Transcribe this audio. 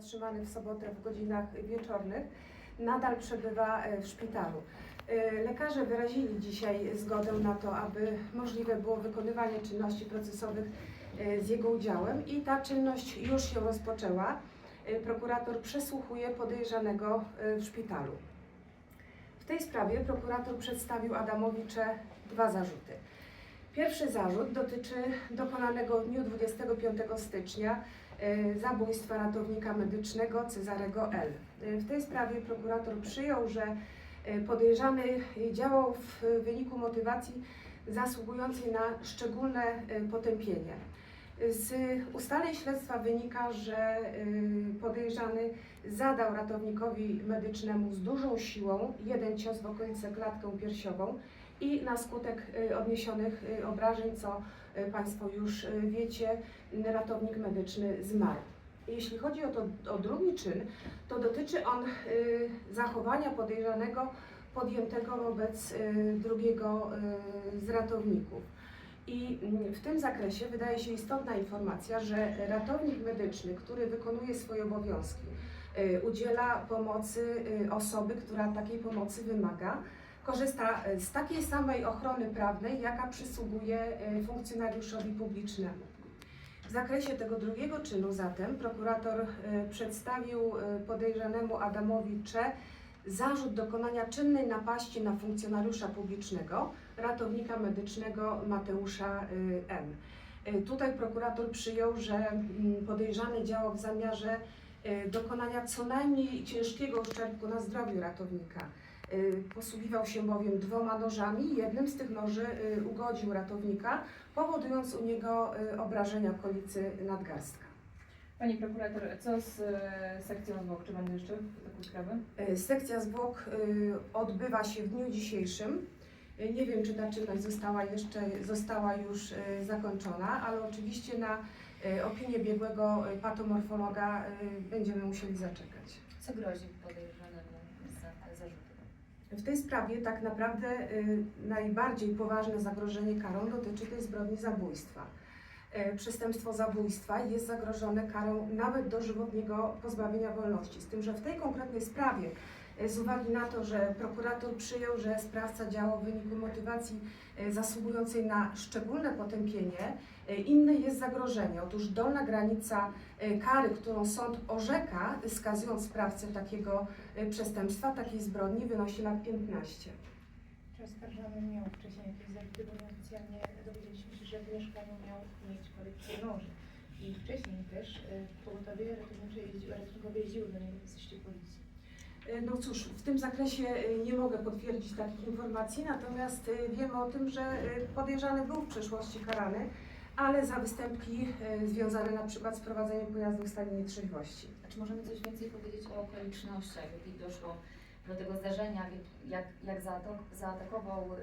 zatrzymany w sobotę w godzinach wieczornych, nadal przebywa e, w szpitalu. E, Lekarze wyrazili dzisiaj zgodę na to, aby możliwe było wykonywanie czynności procesowych e, z jego udziałem i ta czynność już się rozpoczęła. Prokurator przesłuchuje podejrzanego w szpitalu. W tej sprawie prokurator przedstawił Adamowi Cze dwa zarzuty. Pierwszy zarzut dotyczy dokonanego w dniu 25 stycznia e, zabójstwa ratownika medycznego Cezarego L. E, W tej sprawie prokurator przyjął, że e, podejrzany działał w wyniku motywacji zasługującej na szczególne potępienie. Z ustaleń śledztwa wynika, że y, podejrzany zadał ratownikowi medycznemu z dużą siłą jeden cios w okolicę klatkę piersiową i na skutek y, odniesionych y, obrażeń, co Państwo już wiecie, ratownik medyczny zmarł. Jeśli chodzi o, to, o drugi czyn, to dotyczy on zachowania podejrzanego podjętego wobec drugiego z ratowników. I mm, w tym zakresie wydaje się istotna informacja, że ratownik medyczny, który wykonuje swoje obowiązki, y, udziela pomocy y, osoby, która takiej pomocy wymaga, korzysta y, z takiej samej ochrony prawnej, jaka przysługuje funkcjonariuszowi publicznemu. W zakresie tego drugiego czynu zatem prokurator przedstawił podejrzanemu Adamowi Cze zarzut dokonania czynnej napaści na funkcjonariusza publicznego, ratownika medycznego Mateusza y, M. Y, Tutaj prokurator przyjął, że mm, podejrzany działał w zamiarze y, dokonania co najmniej ciężkiego uszczerbku na zdrowiu ratownika. Posługiwał się bowiem dwoma nożami, jednym z tych noży ugodził ratownika, powodując u niego obrażenia okolicy nadgarstka. Pani prokurator, co z e, sekcją zwłok? Czy będą jeszcze takie sprawy? Y, Sekcja zwłok y, odbywa się w dniu dzisiejszym. Y, Nie wiem, czy ta czynność została jeszcze została już y, zakończona, ale oczywiście na y, opinię biegłego y, patomorfologa y, będziemy musieli zaczekać. Co grozi podejrzanemu za zarzuty? W tej sprawie tak naprawdę y, najbardziej poważne zagrożenie karą dotyczy tej zbrodni zabójstwa. Y, Przestępstwo zabójstwa jest zagrożone karą nawet dożywotniego pozbawienia wolności. Z tym, że w tej konkretnej sprawie, y, z uwagi na to, że prokurator przyjął, że sprawca działał w wyniku motywacji y, zasługującej na szczególne potępienie, inne jest zagrożenie. Otóż dolna granica kary, którą sąd orzeka, skazując sprawcę takiego przestępstwa, takiej zbrodni, wynosi lat 15. Czy oskarżony miał wcześniej jakieś zarzuty, bo nieoficjalnie dowiedzieliśmy się, że w mieszkaniu miał mieć kolekcję noży. I wcześniej też y, pogotowie ratownicze jeździły, ratunkowe jeździły do niego w asyście policji. Y, No cóż, w tym zakresie y, nie mogę potwierdzić takich informacji, natomiast y, wiemy o tym, że podejrzany był w przeszłości karany, ale za występki związane na przykład z prowadzeniem pojazdu w stanie nietrzeźwości. A czy możemy coś więcej powiedzieć o okolicznościach, w jakich doszło do tego zdarzenia, jak, jak zaatak- zaatakował